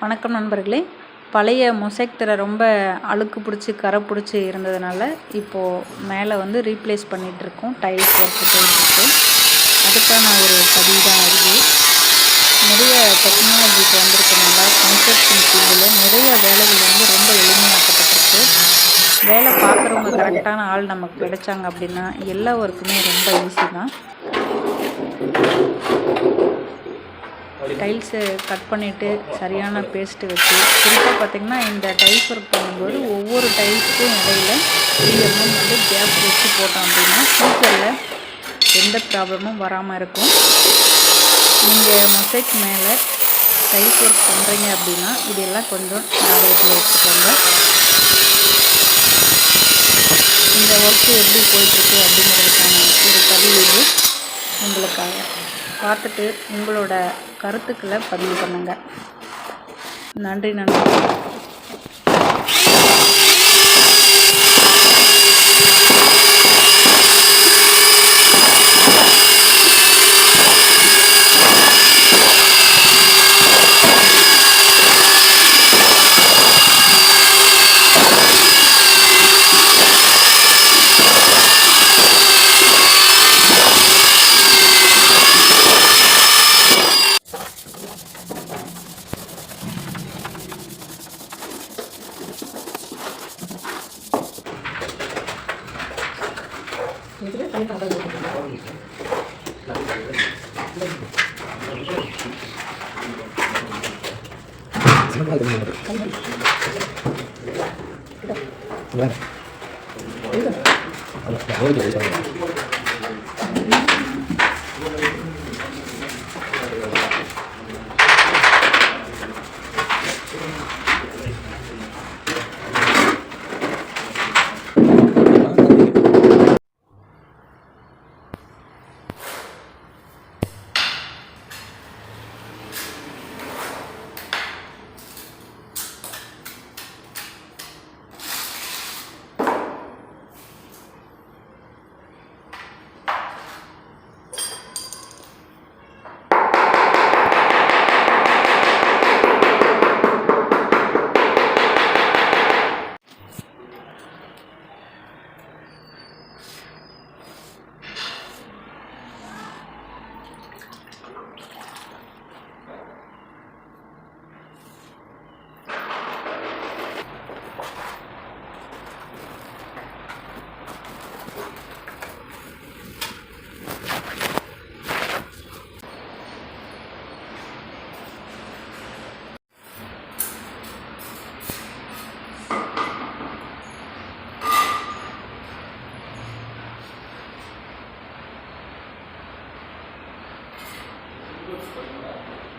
வணக்கம் நண்பர்களே. பழைய மொசைக் திரை ரொம்ப அழுக்கு பிடிச்சி கரை பிடிச்சி இருந்ததுனால இப்போது மேலே வந்து ரீப்ளேஸ் பண்ணிகிட்ருக்கோம் டைல்ஸ் ஒர்க்கு போயிட்டுருக்கு அதுக்கான ஒரு பதிவு தான் இது. நிறைய டெக்னாலஜி இப்போ வந்திருக்கனால கன்ஸ்ட்ரக்ஷன் கரெக்டான ஆள் நமக்கு கிடைச்சாங்க அப்படின்னா எல்லா ஒர்க்குமே ரொம்ப ஈஸி தான். டைல்ஸு கட் பண்ணிவிட்டு சரியான பேஸ்ட்டு வச்சு குறிப்பாக பார்த்திங்கன்னா இந்த டைல்ஸ் ஒர்க் பண்ணும்போது ஒவ்வொரு டைல்ஸுக்கும் இடையில எம்எம் வந்து கேப் வச்சு போட்டோம் அப்படின்னா ஃப்யூச்சரில் எந்த ப்ராப்ளமும் வராமல் இருக்கும். நீங்கள் மொசைக்கு மேலே டைல்ஸ் ஒர்க் பண்ணுறீங்க அப்படின்னா இதெல்லாம் கொஞ்சம் ஞாபகத்தில் வச்சுக்கோங்க. இந்த ஒர்க்கு எப்படி போயிட்டுருக்கு அப்படிங்கிறதுக்கான ஒரு பதிவு இது. உங்களுக்காக. பார்த்துட்டு உங்களோட கருத்துக்களை பதிவு பண்ணுங்கள் நன்றி நன்றி. Gracias. それ。